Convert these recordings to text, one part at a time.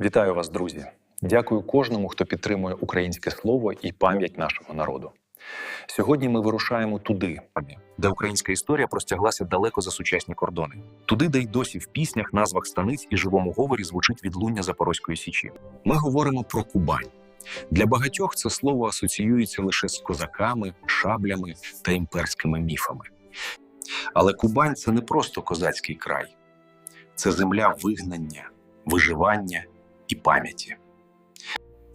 Вітаю вас, друзі! Дякую кожному, хто підтримує українське слово і пам'ять нашого народу. Сьогодні ми вирушаємо туди, де українська історія простяглася далеко за сучасні кордони. Туди, де й досі в піснях, назвах станиць і живому говорі звучить відлуння Запорозької січі. Ми говоримо про Кубань. Для багатьох це слово асоціюється лише з козаками, шаблями та імперськими міфами. Але Кубань це не просто козацький край, це земля вигнання, виживання і пам'яті.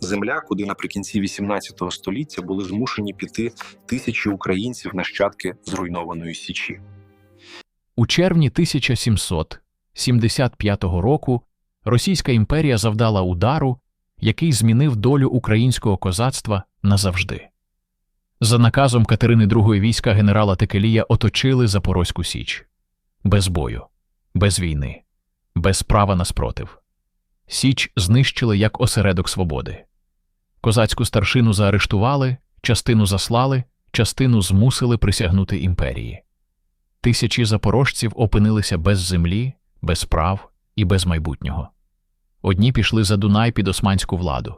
Земля, куди наприкінці XVIII століття були змушені піти тисячі українців нащадки зруйнованої січі. У червні 1775 року Російська імперія завдала удару, який змінив долю українського козацтва назавжди. За наказом Катерини II війська генерала Текелія оточили Запорозьку Січ. Без бою, без війни, без права на спротив. Січ знищили як осередок свободи. Козацьку старшину заарештували, частину заслали, частину змусили присягнути імперії. Тисячі запорожців опинилися без землі, без прав і без майбутнього. Одні пішли за Дунай під османську владу,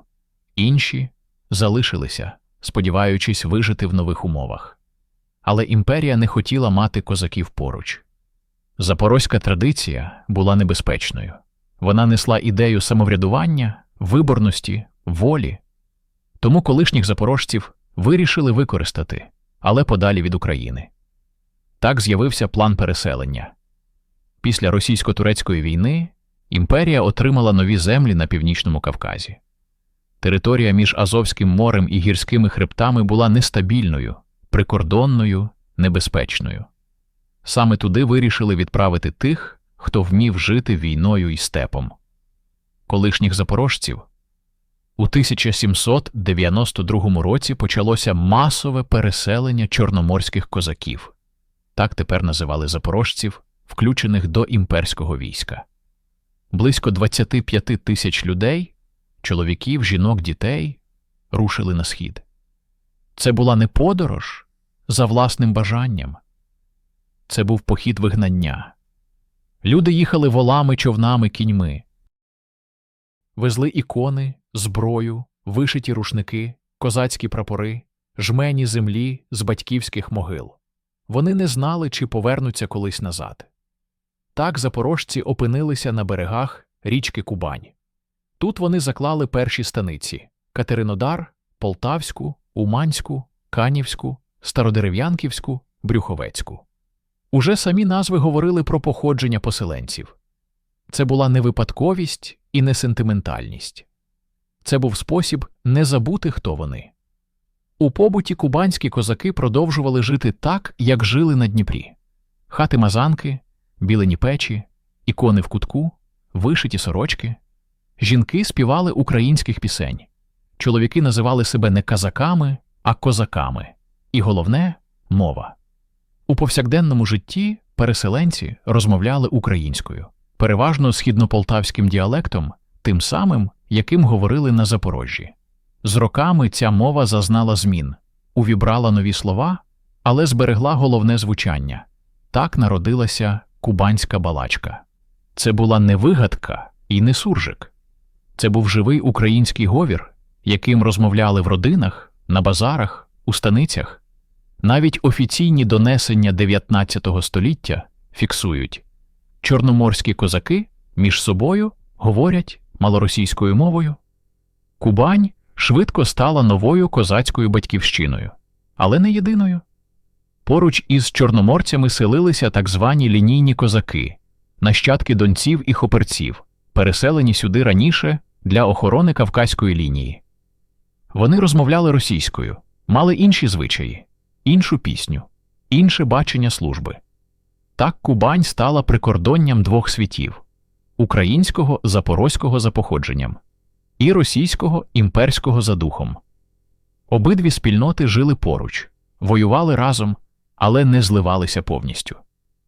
інші залишилися, сподіваючись вижити в нових умовах. Але імперія не хотіла мати козаків поруч. Запорозька традиція була небезпечною. Вона несла ідею самоврядування, виборності, волі. Тому колишніх запорожців вирішили використати, але подалі від України. Так з'явився план переселення. Після російсько-турецької війни імперія отримала нові землі на північному Кавказі. Територія між Азовським морем і гірськими хребтами була нестабільною, прикордонною, небезпечною. Саме туди вирішили відправити тих, хто вмів жити війною і степом. Колишніх запорожців у 1792 році почалося масове переселення чорноморських козаків. Так тепер називали запорожців, включених до імперського війська. Близько 25 тисяч людей, чоловіків, жінок, дітей, рушили на схід. Це була не подорож за власним бажанням. Це був похід вигнання. Люди їхали волами, човнами, кіньми. Везли ікони, зброю, вишиті рушники, козацькі прапори, жмені землі з батьківських могил. Вони не знали, чи повернуться колись назад. Так запорожці опинилися на берегах річки Кубань. Тут вони заклали перші станиці Катеринодар, Полтавську, Уманську, Канівську, Стародерев'янківську, Брюховецьку. Уже самі назви говорили про походження поселенців. Це була не випадковість і не сентиментальність. Це був спосіб не забути, хто вони. У побуті кубанські козаки продовжували жити так, як жили на Дніпрі хати мазанки, білені печі, ікони в кутку, вишиті сорочки. Жінки співали українських пісень, чоловіки називали себе не казаками, а козаками, і головне мова. У повсякденному житті переселенці розмовляли українською, переважно східнополтавським діалектом, тим самим, яким говорили на Запорожжі. З роками ця мова зазнала змін, увібрала нові слова, але зберегла головне звучання. Так народилася кубанська балачка. Це була не вигадка і не суржик. Це був живий український говір, яким розмовляли в родинах, на базарах, у станицях. Навіть офіційні донесення 19 століття фіксують чорноморські козаки між собою говорять малоросійською мовою. Кубань швидко стала новою козацькою батьківщиною, але не єдиною. Поруч із чорноморцями селилися так звані лінійні козаки, нащадки донців і хоперців, переселені сюди раніше для охорони Кавказької лінії. Вони розмовляли російською, мали інші звичаї, іншу пісню, інше бачення служби. Так Кубань стала прикордонням двох світів українського запорозького за походженням і російського імперського за духом. Обидві спільноти жили поруч, воювали разом, але не зливалися повністю.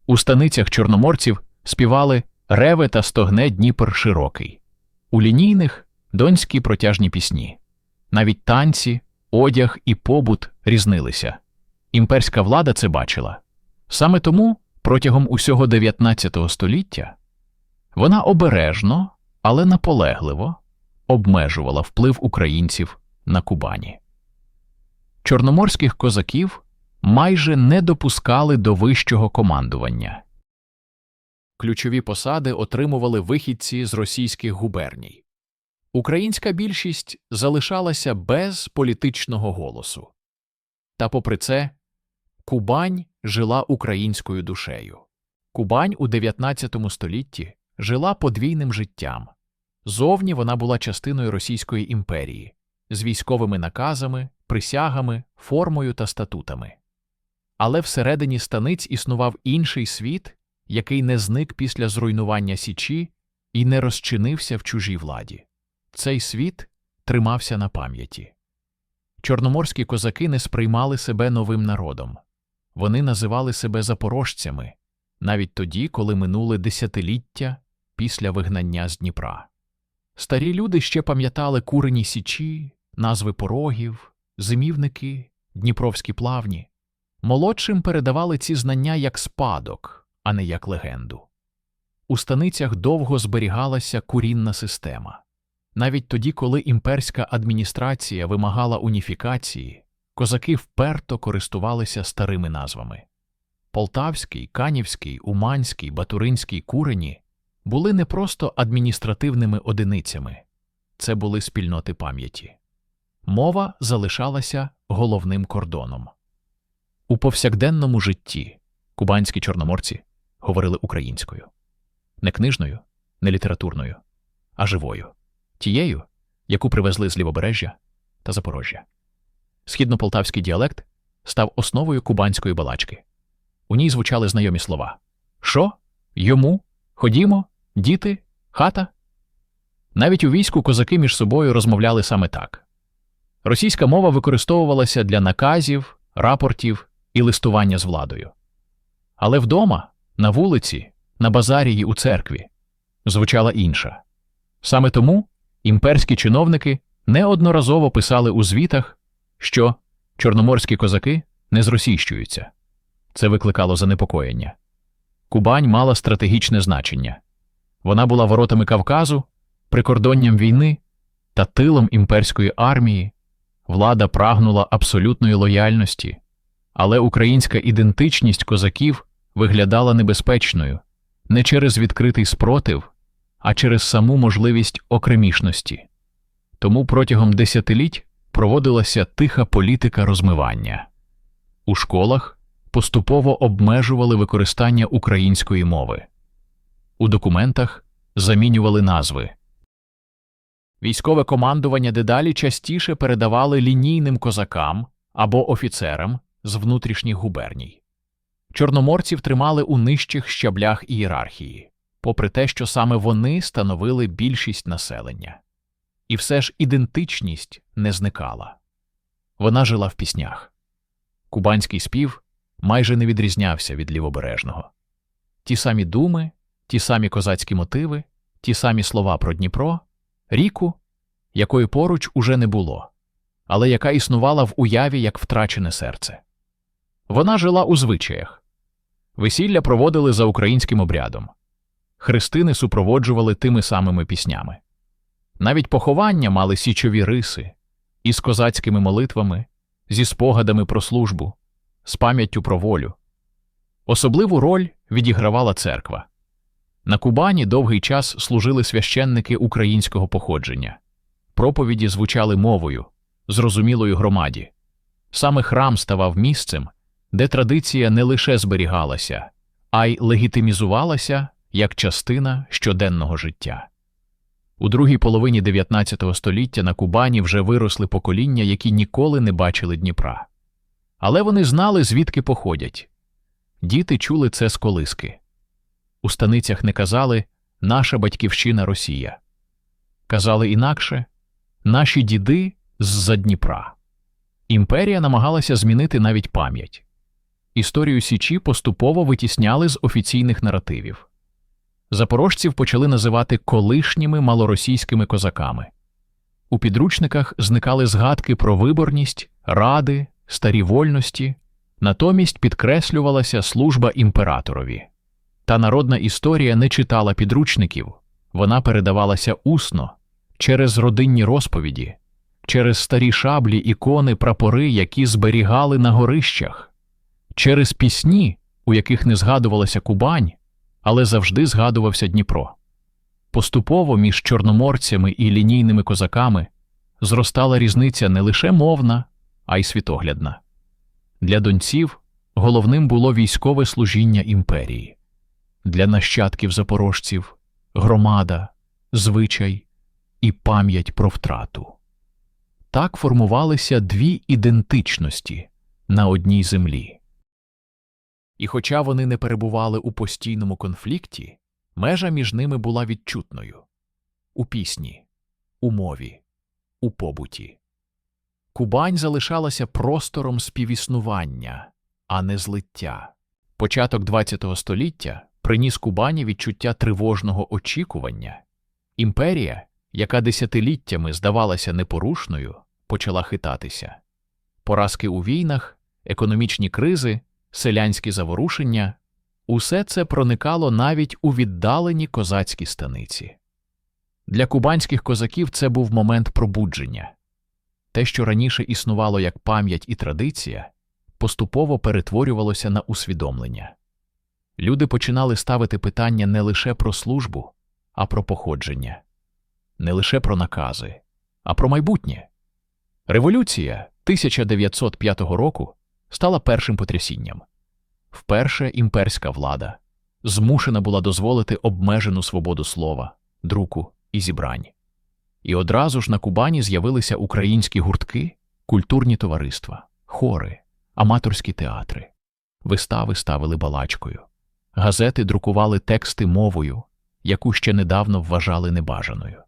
У станицях чорноморців співали Реве та стогне Дніпр широкий, у лінійних донські протяжні пісні. Навіть танці, одяг і побут різнилися. Імперська влада це бачила. Саме тому протягом усього 19 століття вона обережно, але наполегливо обмежувала вплив українців на Кубані. Чорноморських козаків майже не допускали до вищого командування. Ключові посади отримували вихідці з російських губерній. Українська більшість залишалася без політичного голосу. Та попри це, Кубань жила українською душею. Кубань у 19 столітті жила подвійним життям. Зовні вона була частиною Російської імперії з військовими наказами, присягами, формою та статутами. Але всередині станиць існував інший світ, який не зник після зруйнування Січі і не розчинився в чужій владі. Цей світ тримався на пам'яті. Чорноморські козаки не сприймали себе новим народом. Вони називали себе запорожцями, навіть тоді, коли минули десятиліття після вигнання з Дніпра. Старі люди ще пам'ятали курені січі, назви порогів, зимівники, дніпровські плавні. Молодшим передавали ці знання як спадок, а не як легенду. У станицях довго зберігалася курінна система. Навіть тоді, коли імперська адміністрація вимагала уніфікації, козаки вперто користувалися старими назвами. Полтавський, Канівський, Уманський, Батуринський курені були не просто адміністративними одиницями, це були спільноти пам'яті. Мова залишалася головним кордоном. У повсякденному житті кубанські чорноморці говорили українською, не книжною, не літературною, а живою, тією, яку привезли з Лівобережжя та Запорожжя. Східнополтавський діалект став основою кубанської балачки. У ній звучали знайомі слова Що? Йому? Ходімо? Діти? Хата? Навіть у війську козаки між собою розмовляли саме так. Російська мова використовувалася для наказів, рапортів і листування з владою. Але вдома, на вулиці, на базарі й у церкві звучала інша. Саме тому імперські чиновники неодноразово писали у звітах, що чорноморські козаки не зросійщуються. Це викликало занепокоєння. Кубань мала стратегічне значення. Вона була воротами Кавказу, прикордонням війни та тилом імперської армії. Влада прагнула абсолютної лояльності, але українська ідентичність козаків виглядала небезпечною не через відкритий спротив, а через саму можливість окремішності. Тому протягом десятиліть проводилася тиха політика розмивання. У школах поступово обмежували використання української мови. У документах замінювали назви. Військове командування дедалі частіше передавали лінійним козакам або офіцерам з внутрішніх губерній. Чорноморців тримали у нижчих щаблях ієрархії, попри те, що саме вони становили більшість населення. І все ж ідентичність не зникала. Вона жила в піснях. Кубанський спів майже не відрізнявся від лівобережного. Ті самі думи, ті самі козацькі мотиви, ті самі слова про Дніпро, ріку, якої поруч уже не було, але яка існувала в уяві як втрачене серце. Вона жила у звичаях. Весілля проводили за українським обрядом. Хрестини супроводжували тими самими піснями. Навіть поховання мали січові риси із козацькими молитвами, зі спогадами про службу, з пам'яттю про волю. Особливу роль відігравала церква. На Кубані довгий час служили священники українського походження. Проповіді звучали мовою, зрозумілою громаді. Саме храм ставав місцем, де традиція не лише зберігалася, а й легітимізувалася як частина щоденного життя. У другій половині 19 століття на Кубані вже виросли покоління, які ніколи не бачили Дніпра. Але вони знали, звідки походять. Діти чули це з колиски. У станицях не казали наша батьківщина Росія. Казали інакше наші діди з-за Дніпра. Імперія намагалася змінити навіть пам'ять. Історію Січі поступово витісняли з офіційних наративів. Запорожців почали називати колишніми малоросійськими козаками. У підручниках зникали згадки про виборність, ради, старі вольності, натомість підкреслювалася служба імператорові. Та народна історія не читала підручників, вона передавалася усно, через родинні розповіді, через старі шаблі, ікони, прапори, які зберігали на горищах, через пісні, у яких не згадувалася Кубань, але завжди згадувався Дніпро. Поступово між чорноморцями і лінійними козаками зростала різниця не лише мовна, а й світоглядна. Для донців головним було військове служіння імперії, для нащадків запорожців громада, звичай і пам'ять про втрату. Так формувалися дві ідентичності на одній землі. І хоча вони не перебували у постійному конфлікті, межа між ними була відчутною у пісні, у мові, у побуті. Кубань залишалася простором співіснування, а не злиття. Початок ХХ століття приніс Кубані відчуття тривожного очікування. Імперія, яка десятиліттями здавалася непорушною, почала хитатися. Поразки у війнах, економічні кризи, селянські заворушення усе це проникало навіть у віддалені козацькі станиці. Для кубанських козаків це був момент пробудження. Те, що раніше існувало як пам'ять і традиція, поступово перетворювалося на усвідомлення. Люди починали ставити питання не лише про службу, а про походження, не лише про накази, а про майбутнє. Революція 1905 року стала першим потрясінням. Вперше імперська влада змушена була дозволити обмежену свободу слова, друку і зібрань. І одразу ж на Кубані з'явилися українські гуртки, культурні товариства, хори, аматорські театри. Вистави ставили балачкою. Газети друкували тексти мовою, яку ще недавно вважали небажаною.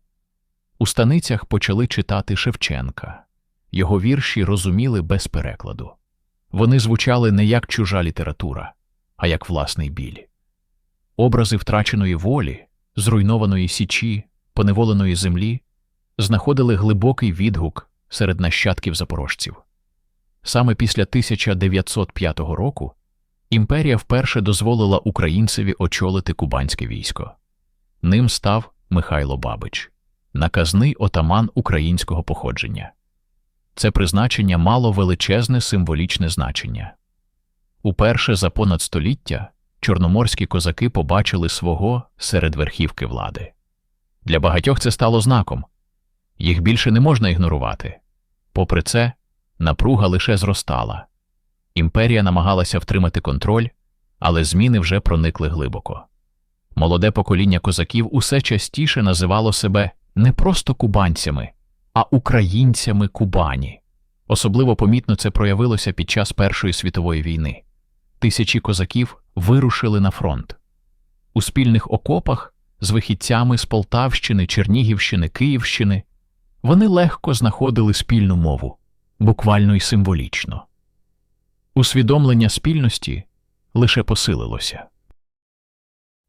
У станицях почали читати Шевченка. Його вірші розуміли без перекладу. Вони звучали не як чужа література, а як власний біль. Образи втраченої волі, зруйнованої січі, поневоленої землі знаходили глибокий відгук серед нащадків запорожців. Саме після 1905 року імперія вперше дозволила українцеві очолити кубанське військо. Ним став Михайло Бабич, наказний отаман українського походження. Це призначення мало величезне символічне значення. Уперше за понад століття чорноморські козаки побачили свого серед верхівки влади. Для багатьох це стало знаком їх більше не можна ігнорувати. Попри це, напруга лише зростала. Імперія намагалася втримати контроль, але зміни вже проникли глибоко. Молоде покоління козаків усе частіше називало себе не просто кубанцями, а українцями Кубані. Особливо помітно це проявилося під час Першої світової війни. Тисячі козаків вирушили на фронт. У спільних окопах з вихідцями з Полтавщини, Чернігівщини, Київщини вони легко знаходили спільну мову, буквально й символічно. Усвідомлення спільності лише посилилося.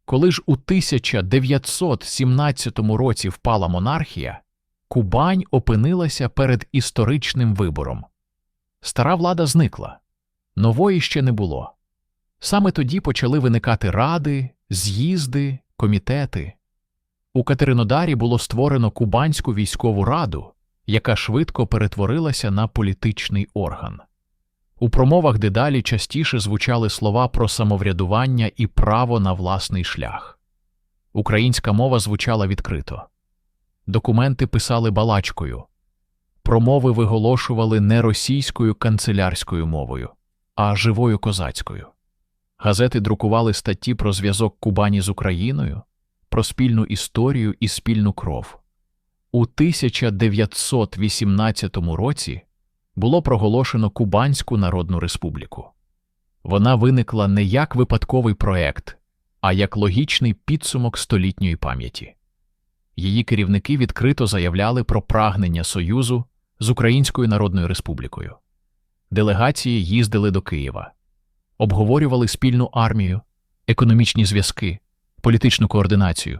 Коли ж у 1917 році впала монархія, Кубань опинилася перед історичним вибором. Стара влада зникла, нової ще не було. Саме тоді почали виникати ради, з'їзди, комітети. У Катеринодарі було створено Кубанську військову раду, яка швидко перетворилася на політичний орган. У промовах дедалі частіше звучали слова про самоврядування і право на власний шлях. Українська мова звучала відкрито. Документи писали балачкою. Промови виголошували не російською канцелярською мовою, а живою козацькою. Газети друкували статті про зв'язок Кубані з Україною, про спільну історію і спільну кров. У 1918 році було проголошено Кубанську Народну Республіку. Вона виникла не як випадковий проект, а як логічний підсумок столітньої пам'яті. Її керівники відкрито заявляли про прагнення Союзу з Українською Народною Республікою. Делегації їздили до Києва, обговорювали спільну армію, економічні зв'язки, політичну координацію.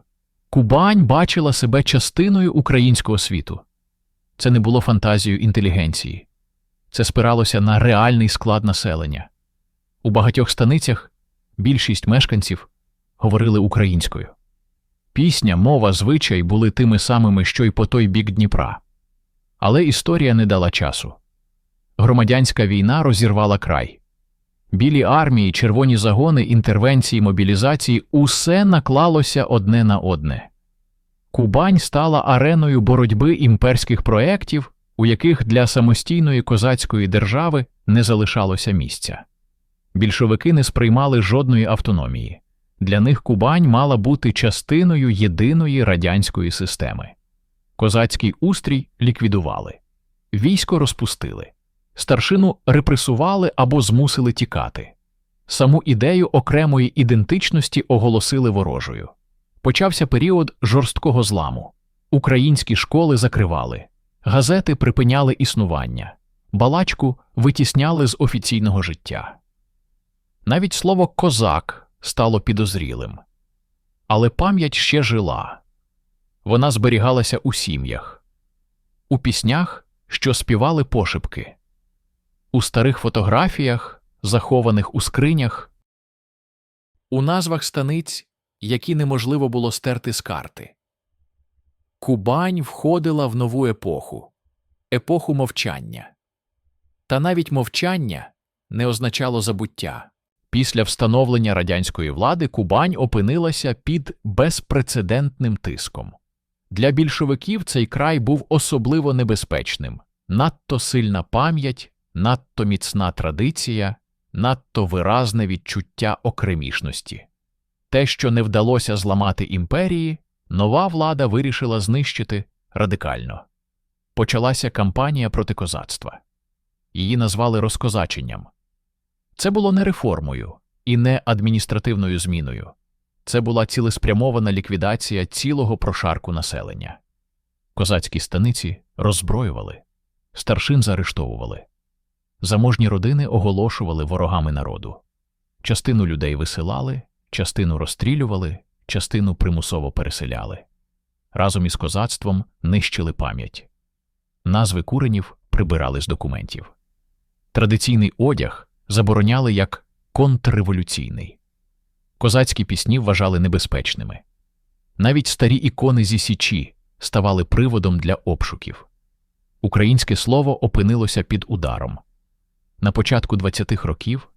Кубань бачила себе частиною українського світу. Це не було фантазією інтелігенції, це спиралося на реальний склад населення. У багатьох станицях більшість мешканців говорили українською. Пісня, мова, звичай були тими самими, що й по той бік Дніпра. Але історія не дала часу. Громадянська війна розірвала край. Білі армії, червоні загони, інтервенції, мобілізації усе наклалося одне на одне. Кубань стала ареною боротьби імперських проєктів, у яких для самостійної козацької держави не залишалося місця. Більшовики не сприймали жодної автономії. Для них Кубань мала бути частиною єдиної радянської системи. Козацький устрій ліквідували, військо розпустили, старшину репресували або змусили тікати. Саму ідею окремої ідентичності оголосили ворожою. Почався період жорсткого зламу. Українські школи закривали, газети припиняли існування, балачку витісняли з офіційного життя. Навіть слово козак стало підозрілим. Але пам'ять ще жила. Вона зберігалася у сім'ях, у піснях, що співали пошепки, у старих фотографіях, захованих у скринях, у назвах станиць, які неможливо було стерти з карти. Кубань входила в нову епоху епоху мовчання. Та навіть мовчання не означало забуття. Після встановлення радянської влади Кубань опинилася під безпрецедентним тиском. Для більшовиків цей край був особливо небезпечним надто сильна пам'ять, надто міцна традиція, надто виразне відчуття окремішності. Те, що не вдалося зламати імперії, нова влада вирішила знищити радикально. Почалася кампанія проти козацтва. Її назвали розкозаченням. Це було не реформою і не адміністративною зміною. Це була цілеспрямована ліквідація цілого прошарку населення. Козацькі станиці роззброювали, старшин заарештовували. Заможні родини оголошували ворогами народу. Частину людей висилали, частину розстрілювали, частину примусово переселяли. Разом із козацтвом нищили пам'ять. Назви куренів прибирали з документів. Традиційний одяг забороняли як контрреволюційний. Козацькі пісні вважали небезпечними. Навіть старі ікони зі Січі ставали приводом для обшуків. Українське слово опинилося під ударом. На початку 20-х років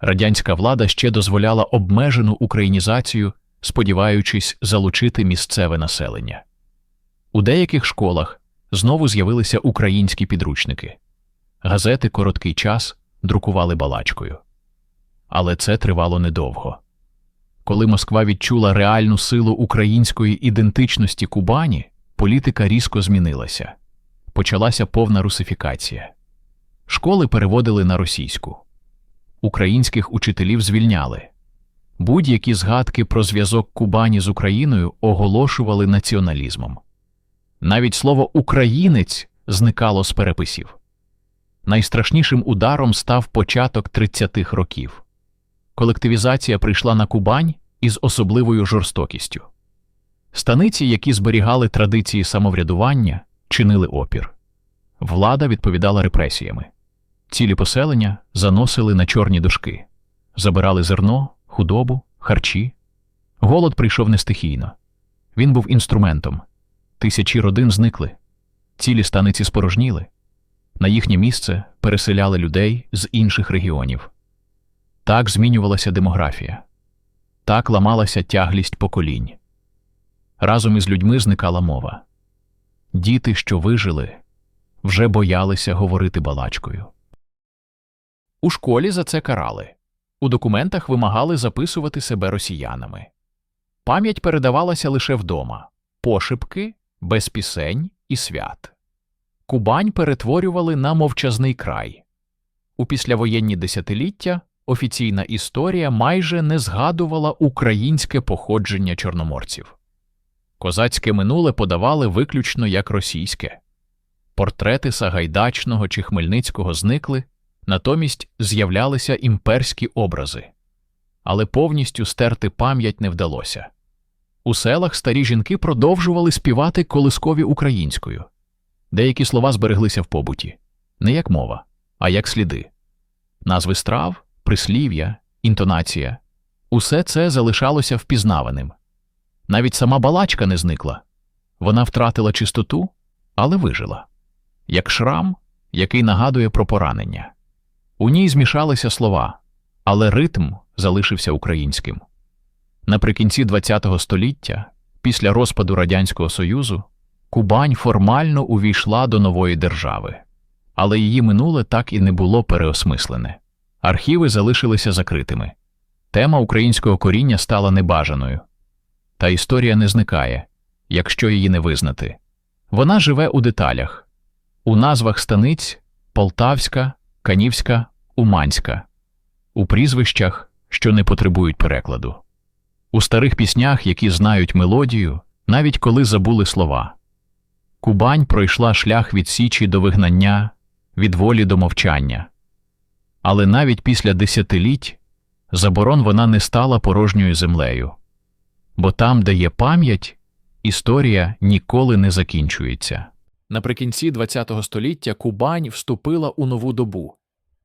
радянська влада ще дозволяла обмежену українізацію, сподіваючись залучити місцеве населення. У деяких школах знову з'явилися українські підручники. Газети короткий час друкували балачкою. Але це тривало недовго. Коли Москва відчула реальну силу української ідентичності Кубані, політика різко змінилася. Почалася повна русифікація. Школи переводили на російську. Українських учителів звільняли. Будь-які згадки про зв'язок Кубані з Україною оголошували націоналізмом. Навіть слово українець зникало з переписів. Найстрашнішим ударом став початок 30-х років. Колективізація прийшла на Кубань із особливою жорстокістю. Станиці, які зберігали традиції самоврядування, чинили опір. Влада відповідала репресіями. Цілі поселення заносили на чорні дошки, забирали зерно, худобу, харчі. Голод прийшов не стихійно. Він був інструментом. Тисячі родин зникли, цілі станиці спорожніли. На їхнє місце переселяли людей з інших регіонів. Так змінювалася демографія, так ламалася тяглість поколінь. Разом із людьми зникала мова. Діти, що вижили, вже боялися говорити балачкою. У школі за це карали. У документах вимагали записувати себе росіянами. Пам'ять передавалася лише вдома пошепки, без пісень і свят. Кубань перетворювали на мовчазний край. У післявоєнні десятиліття офіційна історія майже не згадувала українське походження чорноморців. Козацьке минуле подавали виключно як російське. Портрети Сагайдачного чи Хмельницького зникли, натомість з'являлися імперські образи. Але повністю стерти пам'ять не вдалося. У селах старі жінки продовжували співати колискові українською. Деякі слова збереглися в побуті не як мова, а як сліди. Назви страв, прислів'я, інтонація усе це залишалося впізнаваним. Навіть сама балачка не зникла. Вона втратила чистоту, але вижила. Як шрам, який нагадує про поранення. У ній змішалися слова, але ритм залишився українським. Наприкінці ХХ століття, після розпаду Радянського Союзу, Кубань формально увійшла до нової держави, але її минуле так і не було переосмислене. Архіви залишилися закритими. Тема українського коріння стала небажаною. Та історія не зникає, якщо її не визнати. Вона живе у деталях, у назвах станиць Полтавська, Канівська, Уманська, у прізвищах, що не потребують перекладу, у старих піснях, які знають мелодію, навіть коли забули слова. Кубань пройшла шлях від січі до вигнання, від волі до мовчання. Але навіть після десятиліть заборон вона не стала порожньою землею, бо там, де є пам'ять, історія ніколи не закінчується. Наприкінці ХХ століття Кубань вступила у нову добу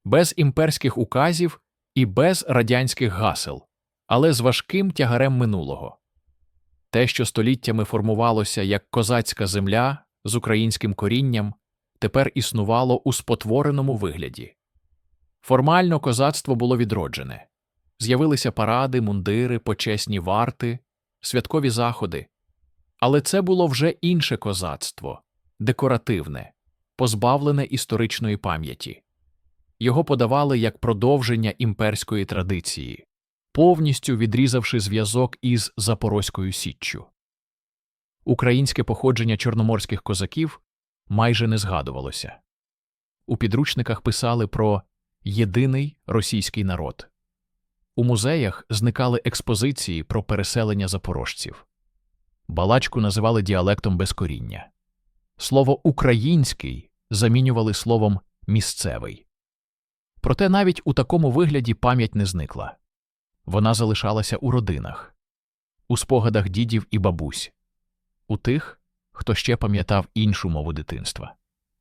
без імперських указів і без радянських гасел, але з важким тягарем минулого. Те, що століттями формувалося як козацька земля з українським корінням, тепер існувало у спотвореному вигляді. Формально козацтво було відроджене. З'явилися паради, мундири, почесні варти, святкові заходи. Але це було вже інше козацтво, декоративне, позбавлене історичної пам'яті. Його подавали як продовження імперської традиції, повністю відрізавши зв'язок із Запорозькою Січчю. Українське походження чорноморських козаків майже не згадувалося. У підручниках писали про єдиний російський народ. У музеях зникали експозиції про переселення запорожців. Балачку називали діалектом без коріння. Слово український замінювали словом місцевий. Проте навіть у такому вигляді пам'ять не зникла. Вона залишалася у родинах, у спогадах дідів і бабусь, у тих, хто ще пам'ятав іншу мову дитинства,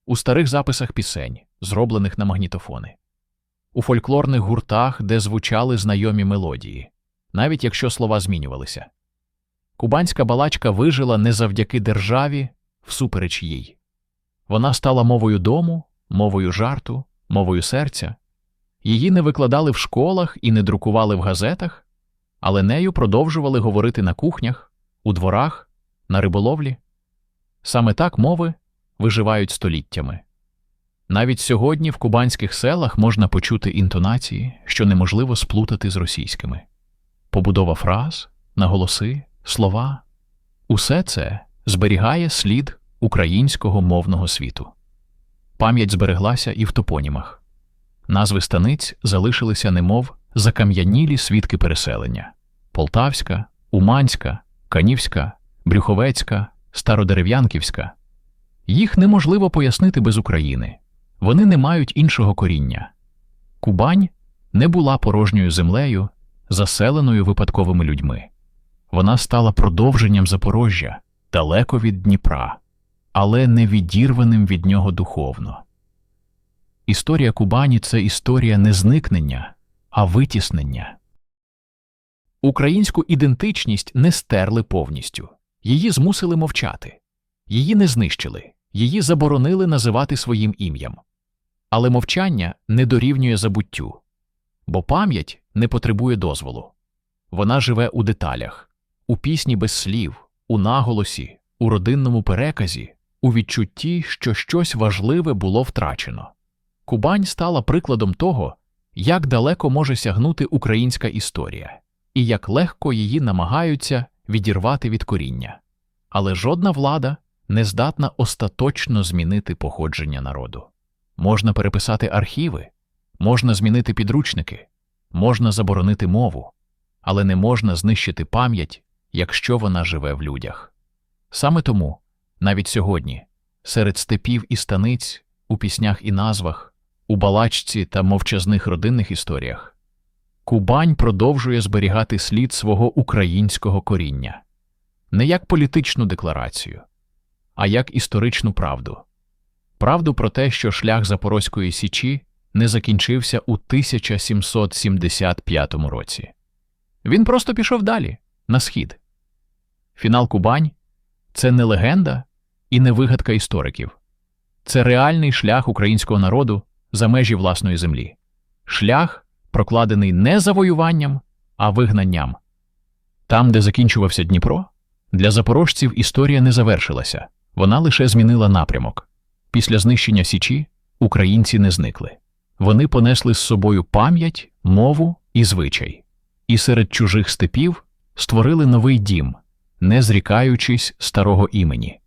у старих записах пісень, зроблених на магнітофони, у фольклорних гуртах, де звучали знайомі мелодії, навіть якщо слова змінювалися. Кубанська балачка вижила не завдяки державі, всупереч їй. Вона стала мовою дому, мовою жарту, мовою серця. Її не викладали в школах і не друкували в газетах, але нею продовжували говорити на кухнях, у дворах, на риболовлі. Саме так мови виживають століттями. Навіть сьогодні в кубанських селах можна почути інтонації, що неможливо сплутати з російськими. Побудова фраз, наголоси, слова усе це зберігає слід українського мовного світу. Пам'ять збереглася і в топонімах. Назви станиць залишилися немов закам'янілі свідки переселення: Полтавська, Уманська, Канівська, Брюховецька, Стародерев'янківська. Їх неможливо пояснити без України. Вони не мають іншого коріння. Кубань не була порожньою землею, заселеною випадковими людьми. Вона стала продовженням Запорожжя, далеко від Дніпра, але не відірваним від нього духовно. Історія Кубані це історія не зникнення, а витіснення. Українську ідентичність не стерли повністю, її змусили мовчати, її не знищили, її заборонили називати своїм ім'ям. Але мовчання не дорівнює забуттю, бо пам'ять не потребує дозволу. Вона живе у деталях, у пісні без слів, у наголосі, у родинному переказі, у відчутті, що щось важливе було втрачено. Кубань стала прикладом того, як далеко може сягнути українська історія, і як легко її намагаються відірвати від коріння. Але жодна влада не здатна остаточно змінити походження народу. Можна переписати архіви, можна змінити підручники, можна заборонити мову, але не можна знищити пам'ять, якщо вона живе в людях. Саме тому, навіть сьогодні, серед степів і станиць, у піснях і назвах, у балачці та мовчазних родинних історіях, Кубань продовжує зберігати слід свого українського коріння не як політичну декларацію, а як історичну правду. Правду про те, що шлях Запорозької Січі не закінчився у 1775 році. Він просто пішов далі, на схід. Фінал Кубань це не легенда і не вигадка істориків. Це реальний шлях українського народу за межі власної землі. Шлях, прокладений не завоюванням, а вигнанням. Там, де закінчувався Дніпро, для запорожців історія не завершилася, вона лише змінила напрямок. Після знищення Січі українці не зникли. Вони понесли з собою пам'ять, мову і звичай, і серед чужих степів створили новий дім, не зрікаючись старого імені.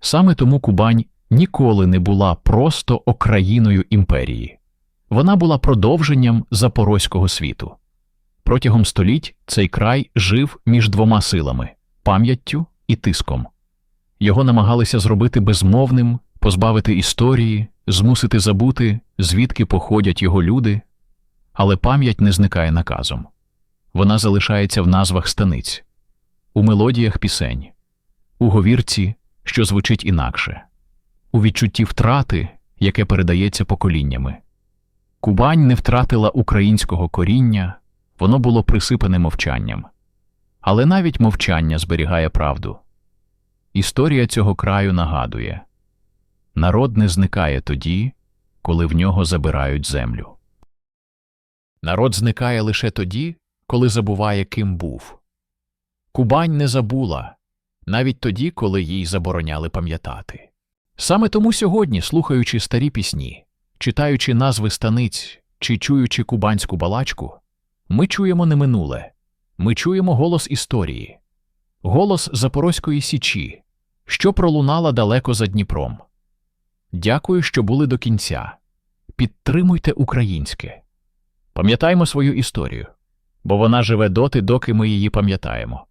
Саме тому Кубань ніколи не була просто окраїною імперії. Вона була продовженням запорозького світу. Протягом століть цей край жив між двома силами пам'яттю і тиском. Його намагалися зробити безмовним, позбавити історії, змусити забути, звідки походять його люди, але пам'ять не зникає наказом. Вона залишається в назвах станиць, у мелодіях пісень, у говірці, що звучить інакше, у відчутті втрати, яке передається поколіннями. Кубань не втратила українського коріння, воно було присипане мовчанням. Але навіть мовчання зберігає правду. Історія цього краю нагадує народ не зникає тоді, коли в нього забирають землю. Народ зникає лише тоді, коли забуває, ким був. Кубань не забула, навіть тоді, коли їй забороняли пам'ятати. Саме тому сьогодні, слухаючи старі пісні, читаючи назви станиць чи чуючи кубанську балачку, ми чуємо не минуле, ми чуємо голос історії, голос Запорозької січі, що пролунала далеко за Дніпром. Дякую, що були до кінця. Підтримуйте українське. Пам'ятаймо свою історію, бо вона живе доти, доки ми її пам'ятаємо.